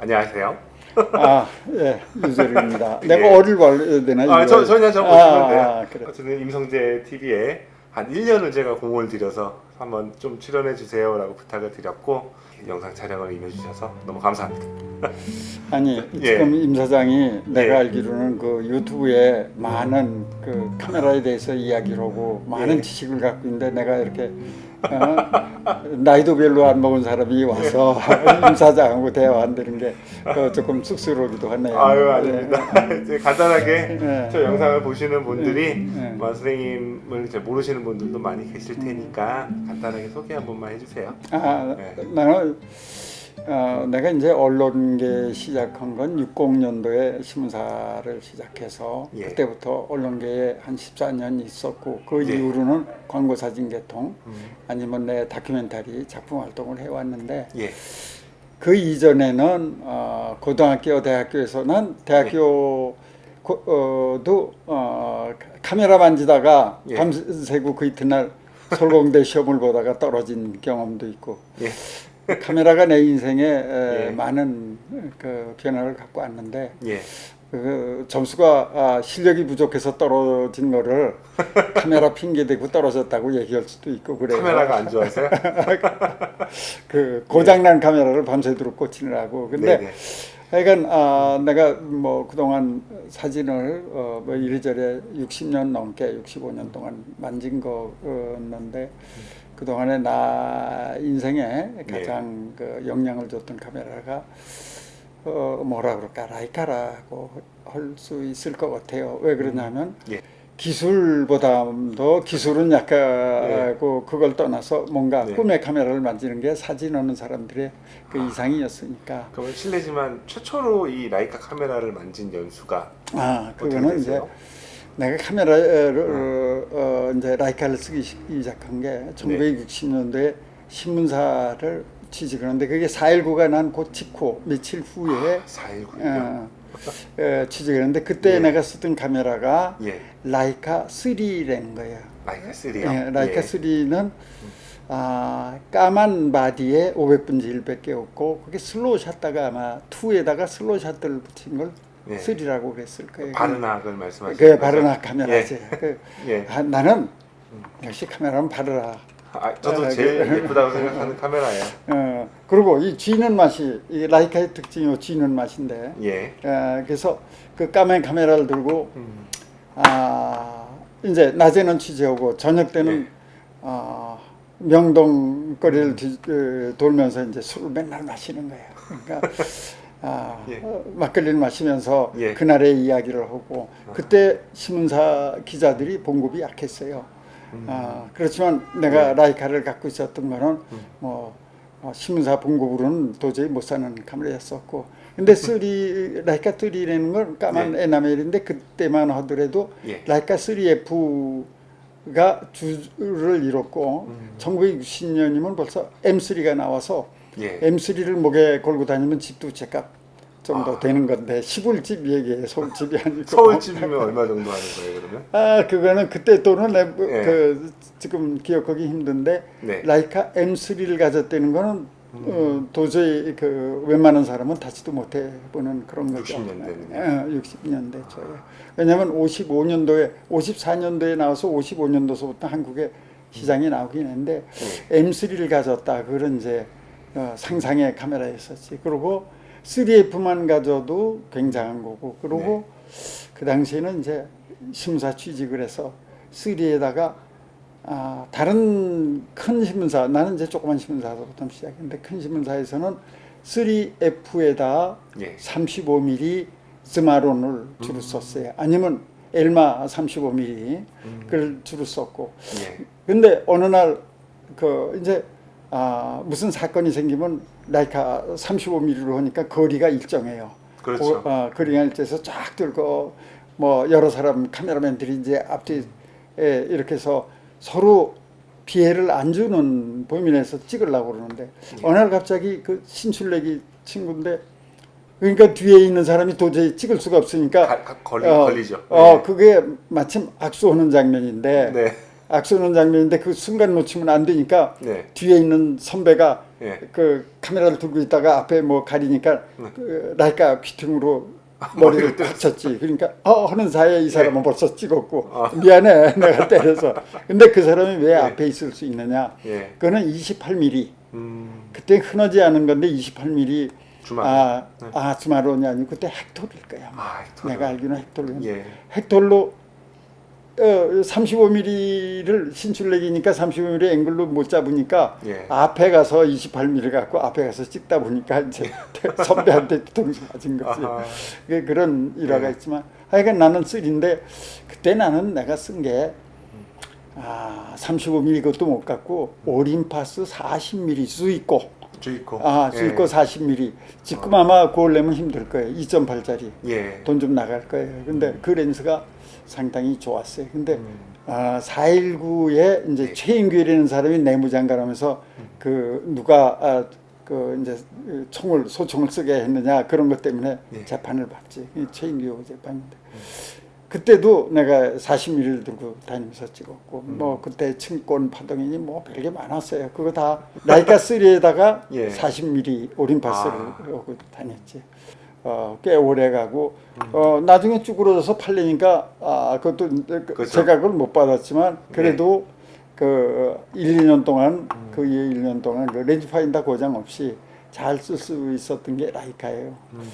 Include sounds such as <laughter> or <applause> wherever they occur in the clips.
안녕하세요. 아, 예, 유재룡입니다. <laughs> 예. 내가 어딜 봐야 되나? 아? 저 전혀 저 아, 보시면 돼요. 아, 그래. 어쨌든 임성재 TV에 한 1년을 제가 공을 들여서 한번 좀 출연해 주세요라고 부탁을 드렸고 영상 촬영을 임해 주셔서 너무 감사합니다. <laughs> 아니 예. 지금 임 사장이 내가 예. 알기로는 그 유튜브에 많은 그 카메라에 대해서 이야기를 하고 많은 예. 지식을 갖고 있는데 내가 이렇게 어? 나이도 별로 안 먹은 사람이 와서 <laughs> 임 사장하고 대화한다는 게그 조금 쑥스러우기도 하네요. 아유 아닙니다. 이제 간단하게 예. 저 영상을 보시는 분들이 예. 마 선생님을 이제 모르시는 분들도 많이 계실 테니까 간단하게 소개 한 번만 해주세요. 아, 네. 나는 어, 내가 이제 언론계 시작한 건 60년도에 신문사를 시작해서 예. 그때부터 언론계에 한 14년 있었고 그 예. 이후로는 광고 사진 개통 음, 아니면 내 다큐멘터리 작품 활동을 해왔는데 예, 그 이전에는 어, 고등학교 대학교에서는 대학교 고, 어, 도 어, 카메라 만지다가 예. 밤새고 그 이튿날 <laughs> 솔공대 시험을 보다가 떨어진 경험도 있고 예, 카메라가 내 인생에 에, 예. 많은 그 변화를 갖고 왔는데 예. 그 점수가 아, 실력이 부족해서 떨어진 거를 <laughs> 카메라 핑계 대고 떨어졌다고 얘기할 수도 있고 그래요. 카메라가 안 좋아서요? <laughs> 그 고장난 카메라를 밤새도록 고치느라고. 근데 네네. 하여간 아, 내가 뭐 그동안 사진을 어, 뭐 이리저리 60년 넘게 65년 동안 만진 거였는데 그 동안에 나 인생에 가장 그 영향을 줬던 카메라가 어, 뭐라 그럴까 라이카라고 할 수 있을 것 같아요. 왜 그러냐면 예. 기술보다도 기술은 약하고 그걸 떠나서 뭔가 네. 꿈의 카메라를 만지는 게 사진 하는 사람들의 그 이상이었으니까 그러면 실례지만 최초로 이 라이카 카메라를 만진 연수가 아 그거는 이제? 내가 카메라를 어, 이제 라이카를 쓰기 시- 시작한 게 네. 1960년도에 신문사를 취직을 하는데 그게 4.19가 난 곧 직후 며칠 후에 419요. 어, 어, 취직을 했는데 그때 예. 내가 쓰던 카메라가 예, 라이카 3라는 거예요. 라이카 3요. 예, 라이카 3는 아, 까만 바디에 500분지 100개 없고 그게 슬로우 샷다가 아마 2에다가 슬로우 샷들을 붙인 걸 예. 3라고 그랬을 거예요. 바르낙을 말씀하시는 그게 거죠? 바르나 카메라지. 그, 예. 아, 나는 역시 카메라는 바르라. 아, 저도 아, 제일 그- 예쁘다고 생각하는 카메라예요. 어, 그리고 이 쥐는 맛이 이 라이카의 특징이 쥐는 맛인데 예. 어, 그래서 그 까만 카메라를 들고 음, 아 이제 낮에는 취재하고 저녁 때는 예. 아 명동 거리를 뒤, 어, 돌면서 이제 술을 맨날 마시는 거예요. 그러니까 아, 예. 어, 막걸리를 마시면서 예. 그날의 이야기를 하고 그때 신문사 기자들이 봉급이 약했어요. 음. 아, 그렇지만 내가 예. 라이카를 갖고 있었던 거는 뭐 어, 신문사 봉급으로는 도저히 못 사는 카메라였었고 근데 쓰리 라이카 3라는 건 까만 에나멜인데 그때만 하더라도 예. 라이카 3F가 주를 이뤘고 음. 1960년이면 벌써 M3가 나와서 예. M3를 목에 걸고 다니면 집도 제값 정도 아. 되는 건데 시골집 얘기해 서울집이 <laughs> 아니고 서울집이면 얼마 정도 하는 거예요, 그러면? 아 그거는 그때 돈은 내, 예. 그 지금 기억하기 힘든데 네. 라이카 M3를 가졌다는 거는 어, 도저히 그 웬만한 사람은 다시도 못 해 보는 그런 거죠. 60년대는요? 예, 60년대 초에. 왜냐하면 55년도에 54년도에 나와서 55년도서부터 한국에 시장에 나오긴 했는데 네. M3를 가졌다. 그런 이제 어, 상상의 카메라였었지. 그리고 3F만 가져도 굉장한 거고. 그리고 그 당시에는 이제 신문사 취직을 해서 3에다가 아, 다른 큰 신문사, 나는 이제 조그만 신문사부터 시작했는데 큰 신문사에서는 3F에다 예. 35mm 스마론을 주로 썼어요. 아니면 엘마 35mm 그걸 주로 썼고. 예. 근데 어느 날 그 이제 아, 무슨 사건이 생기면 라이카 35mm로 하니까 거리가 일정해요. 그렇죠. 고- 어, 거리가 일정해서 쫙 들고 뭐 여러 사람 카메라맨들이 이제 앞뒤에 이렇게 해서 서로 피해를 안 주는 범위내에서 찍으려고 그러는데 예. 어느 날 갑자기 그 신출내기 친구인데 그러니까 뒤에 있는 사람이 도저히 찍을 수가 없으니까 가- 가- 걸리, 어, 걸리죠. 어 그게 마침 악수하는 장면인데 네. 악수하는 장면인데 그 순간 놓치면 안 되니까 네. 뒤에 있는 선배가 예. 그 카메라를 들고 있다가 앞에 뭐 가리니까 그 라이카 귀퉁으로 머리를 머리를 탁 쳤지. 그러니까 어 하는 사이에 이 사람은 네. 벌써 찍었고 아. 미안해 <laughs> 내가 때려서. 근데 그 사람이 왜 앞에 있을 수 있느냐? 예. 그거는 28mm. 음. 그때 흔하지 않은 건데 28mm. 주말. 아, 네. 아 주마론이 아니고 그때 헥톨일 거야. 아, 헥톨. 내가 알기로는 헥톨. 예. 어, 35mm를 신출내기니까 35mm 앵글로 못 잡으니까 예. 앞에 가서 28mm 갖고 앞에 가서 찍다 보니까 이제 <laughs> 선배한테 뒤통수 맞은 거지. 아하. 그 그런 일화가 네. 있지만 하여간 나는 쓰리인데 그때 나는 내가 쓴 게 아, 35mm 것도 못 갖고 오림파스 40mm 수익고 주의코. 아 수익고 40mm 지금 아마 그걸 내면 힘들 거예요 2.8짜리 예. 돈 좀 나갈 거예요. 근데 그 렌즈가 상당히 좋았어요. 근데 음. 아, 419에 이제 네. 최인규라는 사람이 내무장관하면서 그 누가 아, 그 이제 총을 소총을 쓰게 했느냐 그런 것 때문에 네. 재판을 받지. 이 최인규 재판인데. 그때도 내가 40mm를 들고 다니면서 찍었고 음. 뭐 그때 층권 파동이니 뭐 별게 많았어요. 그거 다 라이카 3에다가 <laughs> 예. 40mm 오림파스를 아. 하고 다녔지. 어, 꽤 오래 가고 음. 어, 나중에 쭈그러져서 팔리니까 아, 그것도 그- 그렇죠. 제가 그걸 못 받았지만 그래도 그 1, 2년 동안 음. 그 이후 1년 동안 그 렌즈 파인더 고장 없이 잘 쓸 수 있었던 게 라이카예요. 음.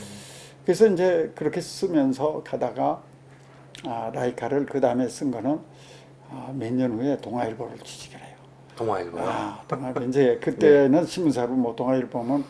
그래서 이제 그렇게 쓰면서 가다가 아, 라이카를 그 다음에 쓴 거는 아, 몇년 후에 동아일보를 취직을 해요. 동아일보요. 아, 동아일보 이제 그때는 신문사로 뭐 동아일보면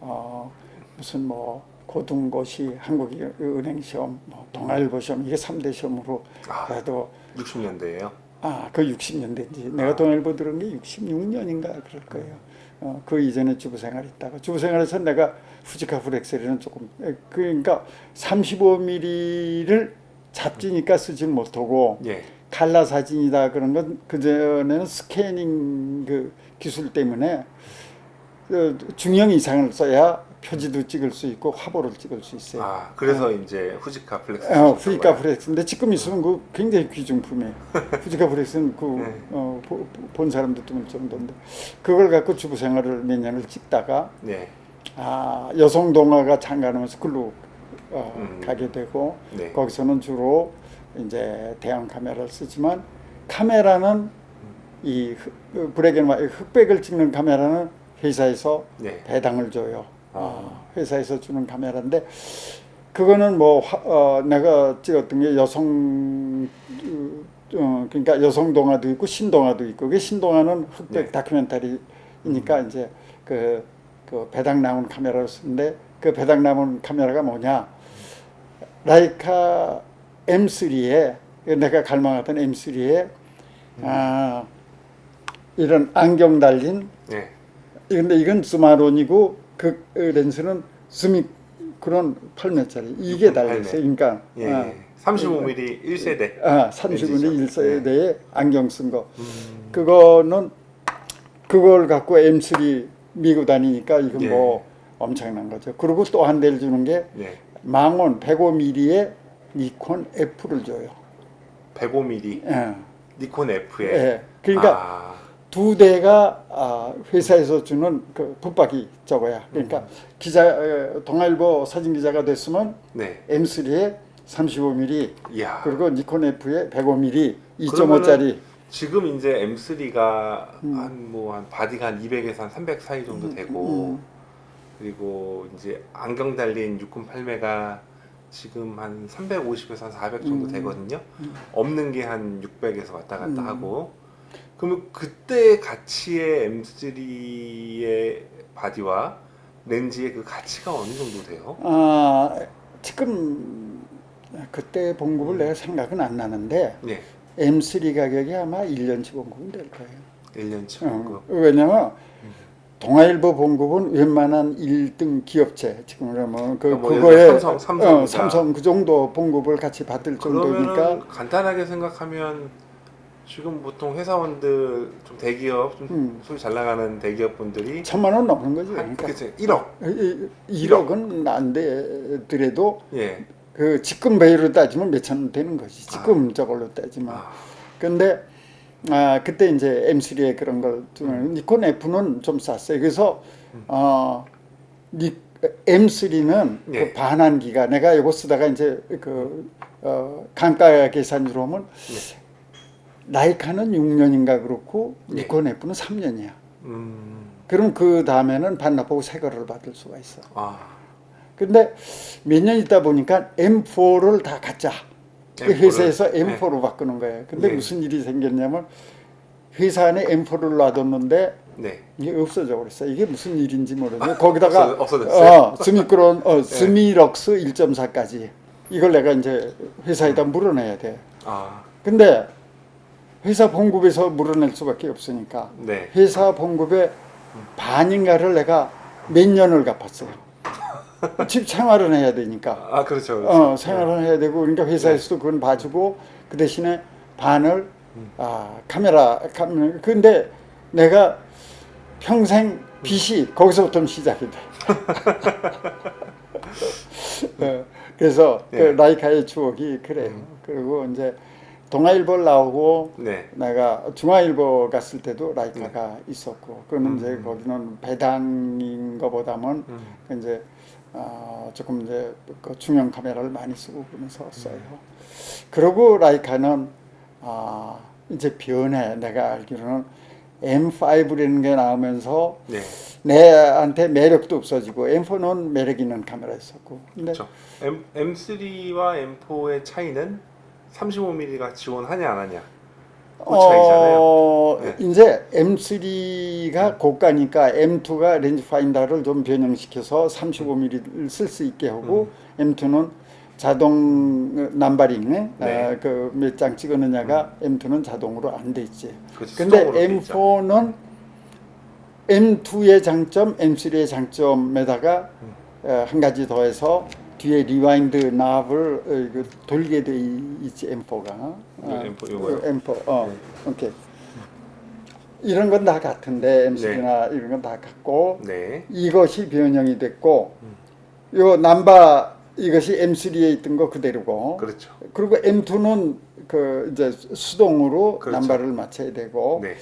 어, 무슨 뭐 고등고시 한국은행 시험, 뭐 동아일보 시험 이게 3대 시험으로 아. 그래도 60년대예요. 아, 그 60년대인지 내가 동아일보 들은 게 66년인가 그럴 거예요. 어, 그 이전에 주부 생활 있다가 주부 생활에서 내가 후지카 프렉셀에는 조금 에, 그러니까 35mm를 잡지니까 쓰질 못하고 예. 칼라 사진이다 그런 건 그전에는 스캐닝 그 기술 때문에 그 중형 이상을 써야 표지도 찍을 수 있고 화보를 찍을 수 있어요. 아, 그래서 이제 후지카 플렉스. 어, 후지카 프렉스인데 지금 있으면 그 굉장히 귀중품이에요. <laughs> 후지카 프렉스는 그 네. 어, 사람도 드물 정도인데 그걸 갖고 주부 생활을 몇 년을 찍다가 네. 아 여성 동화가 장관하면서 글로 어, 음. 가게 되고 네. 거기서는 주로 이제 대형 카메라를 쓰지만 카메라는 이 흑- 그 브레겐 흑백을 찍는 카메라는 회사에서 네. 배당을 줘요. 아. 어, 회사에서 주는 카메라인데 그거는 뭐 화- 어, 내가 찍었던 게 여성 어, 그러니까 여성 동화도 있고 신동화도 있고 그 신동화는 흑백 네. 다큐멘터리니까 이제 그, 그 배당 나온 카메라를 쓰는데 그 배당 나온 카메라가 뭐냐 라이카 M3에 내가 갈망하던 M3에 아 이런 안경 달린 네. 근데 이건 스마론이고 그 렌즈는 스미 그런 8메짜리 이게 음, 달려 있어요. 그러니까 예. 아, 35mm 1세대. 아, 30분의 렌즈죠. 1세대에 안경 쓴 거. 음. 그거는 그걸 갖고 M3 미고 다니니까 이건 예. 뭐 엄청난 거죠. 그리고 또 한 대를 주는 게 네. 망원 105mm에 니콘 F를 줘요. 105mm 예. 니콘 F에. 예. 그러니까 아, 두 대가 아, 회사에서 주는 그 붙박이 저거야. 그러니까 음. 기자 어, 동아일보 사진 기자가 됐으면 네. M3에 35mm 이야. 그리고 니콘 F에 105mm 아. 그러면은 2.5짜리 지금 이제 M3가 음. 한뭐 한 바디가 한 200에서 한 300 사이 정도 되고 그리고 이제 안경 달린 6군 8매가 지금 한 350에서 한 400 정도 음. 되거든요. 없는 게 한 600에서 왔다 갔다 음. 하고 그러면 그때 가치의 M3의 바디와 렌즈의 그 가치가 어느 정도 돼요? 아 지금 그때 봉급을 내가 생각은 안 나는데 네. M3 가격이 아마 1년치 봉급은 될 거예요. 1년치 어, 봉급. 왜냐면 동아일보 봉급은 웬만한 1등 기업체 지금 그러면 그 그러니까 뭐 예를 그거에 삼성, 삼성이다. 어, 삼성 그 정도 봉급을 같이 받을 정도니까 그러면 간단하게 생각하면 지금 보통 회사원들 좀 대기업 좀 음. 소리 잘 나가는 대기업 분들이 천만 원 넘는 거죠. 한 그러니까 그치 1억 1억 은 안 되더라도 예그 지금 배율로 따지면 몇천 원 되는 거지. 지금 저걸로 따지면. 아, 근데 아 그때 이제 M3에 그런 걸 두는 니콘 F는 좀 쌌어요. 그래서 어 니, M3는 예. 그 반환기가 내가 이거 쓰다가 이제 그 어, 감가 계산으로 하면 라이카는 6년인가 그렇고 예. 니콘 F는 3년이야. 음. 그럼 그 다음에는 반납하고 새 거를 받을 수가 있어. 아. 근데 몇 년 있다 보니까 M4를 다 갖자. 그 M4 를, 회사에서 네. M4로 바꾸는 거예요. 근데 네. 무슨 일이 생겼냐면 회사 안에 M4를 놔뒀는데 네. 이게 없어져 버렸어. 이게 무슨 일인지 모르겠는데 거기다가 없어- 없어졌어요? 어, 스미크론, 어, 스미럭스 1.4까지 이걸 내가 이제 회사에다 물어내야 돼. 아. 근데 회사 본국에서 물어낼 수밖에 없으니까 네. 회사 본급의 반인가를 내가 몇 년을 갚았어요. <laughs> 집 생활은 해야 되니까. 아 그렇죠. 그렇죠. 어, 생활은 해야 되고 그러니까 회사에서도 그건 봐주고 그 대신에 반을 아 카메라 카메라 근데 내가 평생 빚이 거기서부터 시작이 돼. <laughs> 어, 그래서 그 예. 라이카의 추억이 그래요. 그리고 이제 동아일보 나오고 네. 내가 중화일보 갔을 때도 라이카가 있었고 그러면 음. 이제 거기는 배당인 것보다는 음. 이제 어, 조금 이제 그 중형 카메라를 많이 쓰고 그러면서 써요. 그리고 라이카는 아 이제 변해. 내가 알기로는 M5라는 게 나오면서 네. 내한테 매력도 없어지고 M4는 매력 있는 카메라였었고. 근데 그렇죠. M M3와 M4의 차이는 35mm가 지원하냐 안 하냐. 그 차이잖아요. 어, 네. 이제 M3가 고가니까 M2가 렌즈 파인더를 좀 변형시켜서 35mm를 쓸 수 있게 하고 M2는 자동 남바링 네. 음. 그몇 장 찍었느냐가 M2는 자동으로 안 돼 있지. 그렇지, 근데 수동으로 돼 있죠. M4는 M2의 장점, M3의 장점에다가 음. 어, 한 가지 더해서 뒤에 리와인드 납을 어, 돌게 돼 있지 M4가. 어, M4 요거요? M4. 어, 네. 오케이. 이런 건 다 같은데 M3나 이런 건 다 같고 네. 이것이 변형이 됐고 음. 요 남바 이것이 M3에 있던 거 그대로고 그렇죠. 그리고 M2는 그 이제 수동으로 그렇죠. 남바를 맞춰야 되고 네.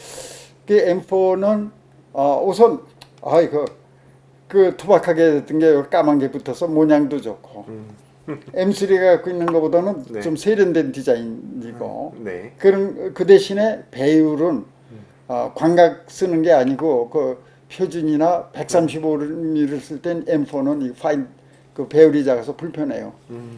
그 M4는 어, 우선 아이 그, 그 투박하게 됐던 게 까만 게 붙어서 모양도 좋고 음. M3가 갖고 있는 것보다는 네. 좀 세련된 디자인이고 네. 그런 그 대신에 배율은 어, 광각 쓰는 게 아니고 그 표준이나 135mm 쓸땐 M4는 이 파인 그 배율이 작아서 불편해요. 음.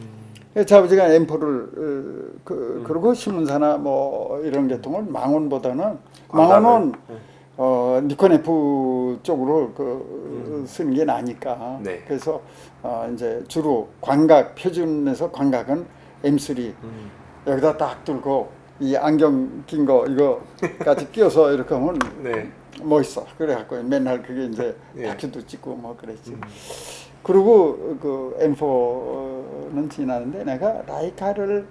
그래서 아버지가 M4를 어, 그 그리고 신문사나 뭐 이런 계통을 망원보다는 망원은 네. 어 니콘 F 쪽으로 그 쓰는 게 나니까 네. 그래서 어 이제 주로 광각 표준에서 광각은 M3 음. 여기다 딱 들고 이 안경 낀 거 이거까지 <laughs> 끼워서 이렇게 하면 네. 멋있어 그래갖고 맨날 그게 이제 예. 다큐도 찍고 뭐 그랬지 음. 그리고 그 M4는 지나는데 내가 라이카를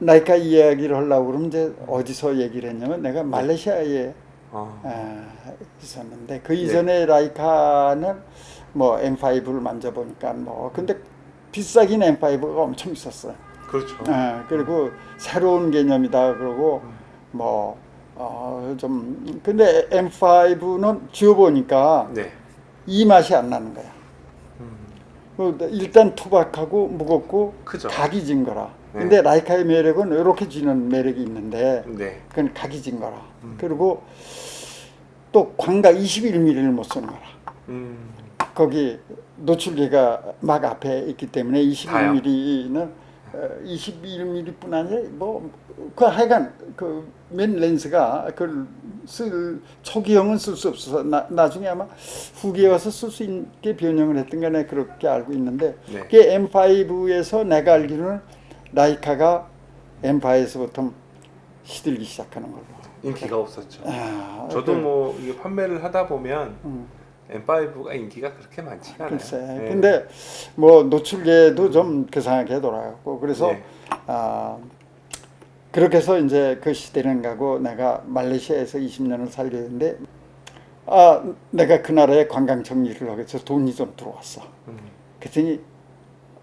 라이카 이야기를 하려고 그러면 이제 어디서 얘기를 했냐면 내가 말레이시아에 아. 아, 있었는데 그 이전에 라이카는 뭐 M5를 만져보니까 뭐 근데 비싸긴 M5가 엄청 있었어요. 그렇죠. 아, 그리고 새로운 개념이다 그러고 뭐좀 근데 M5는 쥐어보니까 네. 이 맛이 안 나는 거야. 음. 그 일단 투박하고 무겁고 크죠. 각이 진 거라. 네. 근데 라이카의 매력은 이렇게 쥐는 매력이 있는데 네. 그건 각이 진 거라. 음. 그리고 또 광각 21mm를 못 쓰는 거라. 음. 거기 노출계가 막 앞에 있기 때문에 다요? 21mm는 21mm뿐 아니라 뭐그 하여간 그 맨 렌스가 그걸 쓸 초기형은 쓸 수 없어서 나, 나중에 아마 후기에 와서 쓸 수 있게 변형을 했던 거네 그렇게 알고 있는데 네. 그게 M5에서 내가 알기로는 라이카가 M5에서부터 시들기 시작하는 걸로. 인기가 없었죠. 아, 저도 그- 뭐 이게 판매를 하다 보면 음. M5가 인기가 그렇게 많지가 않아요. 글쎄. 네. 근데 뭐 노출계도 좀 그상하게 돌아갔고 그래서 네. 아 그렇게 해서 이제 그 시대는 가고 내가 말레이시아에서 20년을 살려는데 아 내가 그 나라에 관광 정리를 하기 위해서 돈이 좀 들어왔어. 음. 그랬더니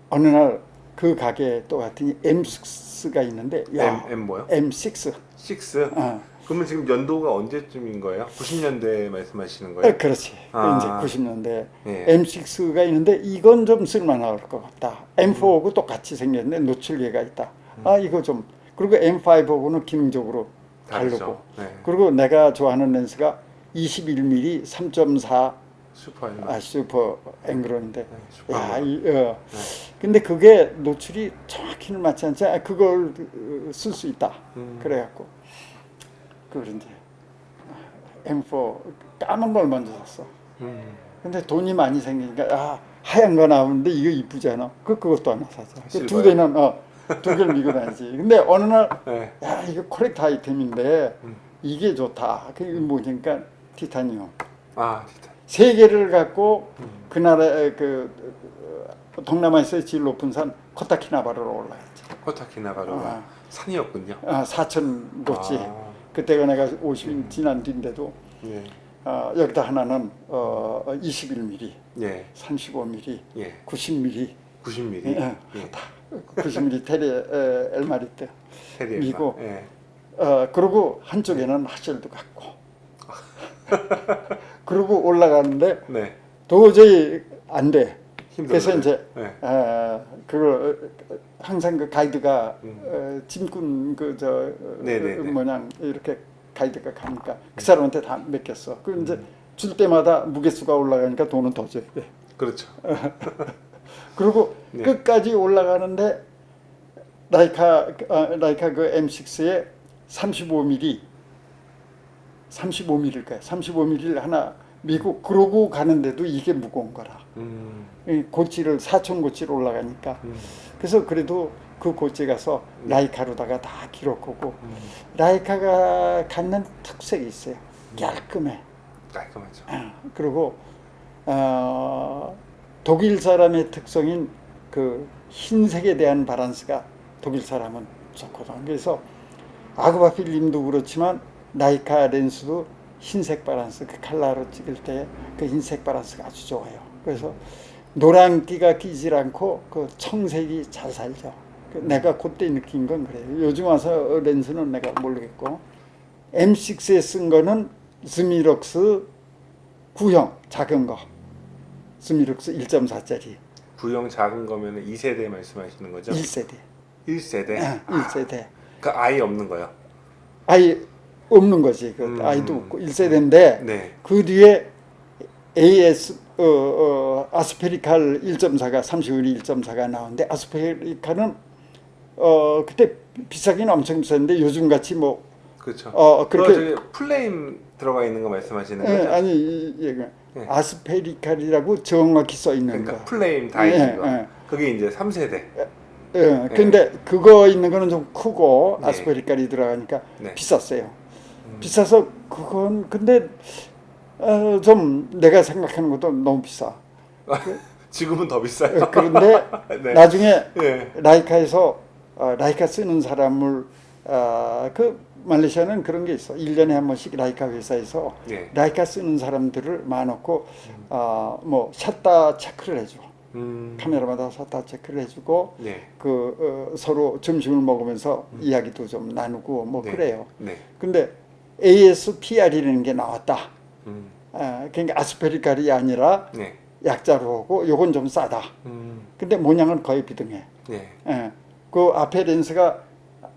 어느 날 그 가게에 또 같은 M6가 있는데 야, M, M 뭐요? M6. 6? 어. 그러면 지금 연도가 언제쯤인 거예요? 90년대 말씀하시는 어, 거예요? 그렇지. 아. 이제 90년대 예. M6가 있는데 이건 좀 쓸만할 것 같다. M4하고 똑같이 생겼는데 노출계가 있다. 아 이거 좀 그리고 M5하고는 기능적으로 다르고. 네. 그리고 내가 좋아하는 렌스가 21mm 3.4 슈퍼 M. 아, 슈퍼 앵그론인데 네, 슈퍼 야. 이, 어. 근데 그게 노출이 정확히는 맞지 않지 아, 그걸 쓸 수 있다 음. 그래갖고 그걸 이제 M4 까만 걸 먼저 샀어 음. 근데 돈이 많이 생기니까 아 하얀 거 나오는데 이거 이쁘잖아 그 그것도 하나 사자 그 두? 개는 어 두 개를 미고 다니지 근데 어느 날 네. 야 이거 콜렉터 아이템인데 음. 이게 좋다 그게 뭐니까 티타늄 아, 진짜. 세 개를 갖고 음. 그 나라의 그 어, 동남아에서 제일 높은 산 코타키나바루로 올라갔지. 코타키나바루가 아. 산이었군요. 아, 4천 고치. 아, 그때가 내가 50년 지난 뒤인데도 예. 어, 여기다 하나는 어, 21mm, 예. 35mm, 예. 90mm, 90mm. 예. 예. 90mm 테리 에, 엘마리트. 미고. 예. 어, 그리고 한쪽에는 하셀도 갖고. <laughs> 그리고 올라가는데 네. 도저히 안 돼. 힘들어요. 그래서 이제 네. 아, 그걸 어, 항상 그 가이드가 음. 어, 짐꾼 그저 네네네. 모양 이렇게 가이드가 가니까 그 사람한테 다 맡겼어. 그 이제 음. 줄 때마다 무게수가 올라가니까 돈은 더 줘야 돼. 그렇죠. <laughs> 그리고 네. 끝까지 올라가는데 라이카 아, 라이카 그 M6에 35mm 35mm일 거야. 35mm를 하나 미국 그러고 가는데도 이게 무거운 거라. 음. 이 고치를 사천 고치를 올라가니까 음. 그래서 그래도 그 고치 가서 라이카로다가 다 기록하고 음. 라이카가 갖는 특색이 있어요. 깔끔해. 깔끔하죠. 아, 그리고 어, 독일 사람의 특성인 그 흰색에 대한 바란스가 독일 사람은 좋거든. 그래서 아그바 필름도 그렇지만 라이카 렌스도 흰색 바란스 그 칼라로 찍을 때 그 흰색 바란스가 아주 좋아요. 그래서 노란기가 끼질 않고 그 청색이 잘 살죠. 그 내가 그때 느낀 건 그래요. 요즘 와서 렌스는 내가 모르겠고 M6에 쓴 거는 스미럭스 구형 작은 거 스미럭스 1.4짜리 부형 작은 거면 2세대 말씀하시는 거죠? 1세대 1세대. 아, 1세대 그 아이 없는 거요. 아예 없는 거지 그 음. 아이도 없고 1세대인데 네. 그 뒤에 AS 어, 어, 아스페리칼 1.4가 30mm 1.4가 나오는데 아스페리칼은 어 그때 비싸긴 엄청 비쌌는데 요즘 같이 뭐 그렇죠. 어, 그렇게- 플레임 들어가 있는 거 말씀하시는 예, 거죠? 아니 이, 이, 네. 아스페리칼이라고 정확히 써 있는 그러니까 거. 플레임 다 있는 예, 거. 예. 그게 이제 3세대. 예, 근데 그거 있는 거는 좀 크고 네. 아스페리칼이 들어가니까 네. 비쌌어요. 음. 비싸서 그건 근데 어, 좀 내가 생각하는 것도 너무 비싸. <laughs> 지금은 더 비싸요. 어, 그런데 <laughs> 네. 나중에 예. 라이카에서 어, 라이카 쓰는 사람을 어, 그 말레이시아는 그런 게 있어. 1년에 한 번씩 라이카 회사에서 예. 라이카 쓰는 사람들을 많았고 어, 뭐 샷다 체크를 해줘. 음. 카메라마다 샷다 체크를 해주고 네. 그 어, 서로 점심을 먹으면서 이야기도 좀 나누고 뭐 네. 그래요. 네. 근데 ASPR이라는 게 나왔다. 음. 아, 그러니까 아스페리칼이 아니라 네. 약자로 하고 요건 좀 싸다. 음. 근데 모양은 거의 비등해. 네. 예. 그 앞에 렌스가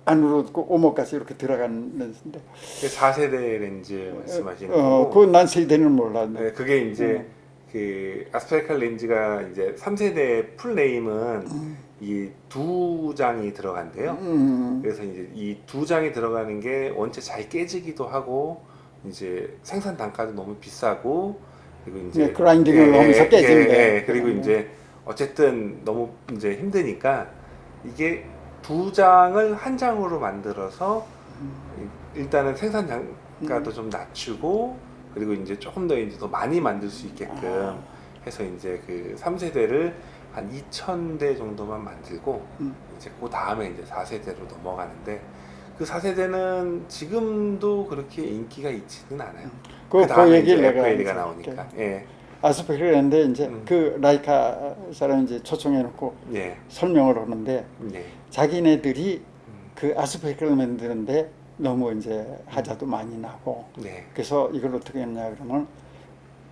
안으로 그 오목까지 이렇게 들어간 렌스인데. 4세대 렌즈 말씀하시는 어, 거고. 그난 세대는 몰랐네. 네, 그게 이제 음. 그 아스페리칼 렌즈가 이제 3세대 풀네임은 이 두 장이 들어간대요. 음, 그래서 이제 이 두 장이 들어가는 게 원체 잘 깨지기도 하고 이제 생산 단가도 너무 비싸고 그리고 이제 네, 그라인딩을 하면서 깨진대. 예, 예. 그리고 음. 이제 어쨌든 너무 이제 힘드니까 이게 두 장을 한 장으로 만들어서 일단은 생산 음. 단가도 좀 낮추고 그리고 이제 조금 더 이제 더 많이 만들 수 있게끔 아. 해서 이제 그 3세대를 한 2,000대 정도만 만들고 음. 이제 그 다음에 이제 4세대로 넘어가는데 그 4세대는 지금도 그렇게 인기가 있지는 않아요. 그, 그 다음에 얘기를 이제 내가 FLE가 나오니까. 예. 아스페리카를 했는데 이제 음. 그 라이카 사람 이제 초청해 놓고 네. 설명을 하는데 네. 자기네들이 음. 그 아스페리카를 만드는데 너무 이제 하자도 많이 나고 네. 그래서 이걸 어떻게 했냐 그러면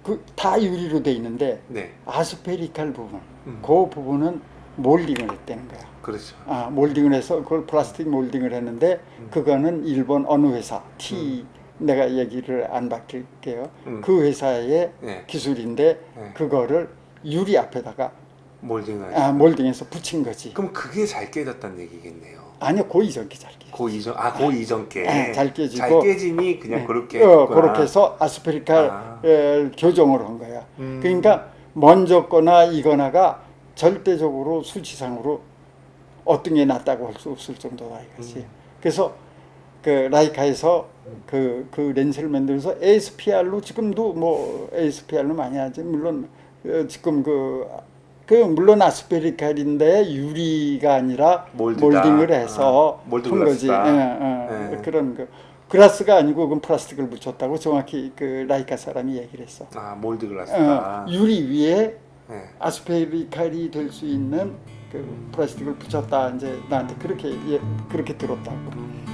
그 다 유리로 돼 있는데 네. 아스페리칼 부분 음. 그 부분은 몰딩을 했다는 거야. 그렇죠. 아 몰딩을 해서 그걸 플라스틱 몰딩을 했는데 음. 그거는 일본 어느 회사 T 내가 얘기를 안 바뀔게요. 음. 그 회사의 네. 기술인데 네. 그거를 유리 앞에다가 몰딩을. 아, 몰딩해서 붙인 거지. 그럼 그게 잘 깨졌다는 얘기겠네요. 아니요, 고 이전기 잘 깨. 고 이전 아, 고 이전 게. 네, 잘 깨지고. 잘 깨지니 그냥 네. 그렇게 어, 했구나. 그렇게 해서 아스페리칼 아. 에, 교정을 한 거야. 음. 그러니까 먼저 거나 이거나가 절대적으로 수치상으로 어떤 게 낫다고 할 수 없을 정도다 이거지. 음. 그래서 그 라이카에서 그, 그 렌즈를 만들어서 ASPR로 지금도 뭐 ASPR로 많이 하지. 물론 어, 지금 그, 그 물론 아스페리칼인데 유리가 아니라 몰드다. 몰딩을 해서 아, 몰드 한 거지. 예, 예, 네. 그런 그 글라스가 아니고 그건 플라스틱을 붙였다고 정확히 그 라이카 사람이 얘기를 했어. 아, 몰드 글라스다. 어, 유리 위에 네. 아스페리칼이 될 수 있는 그 플라스틱을 붙였다 이제 나한테 그렇게 예, 그렇게 들었다고. 음.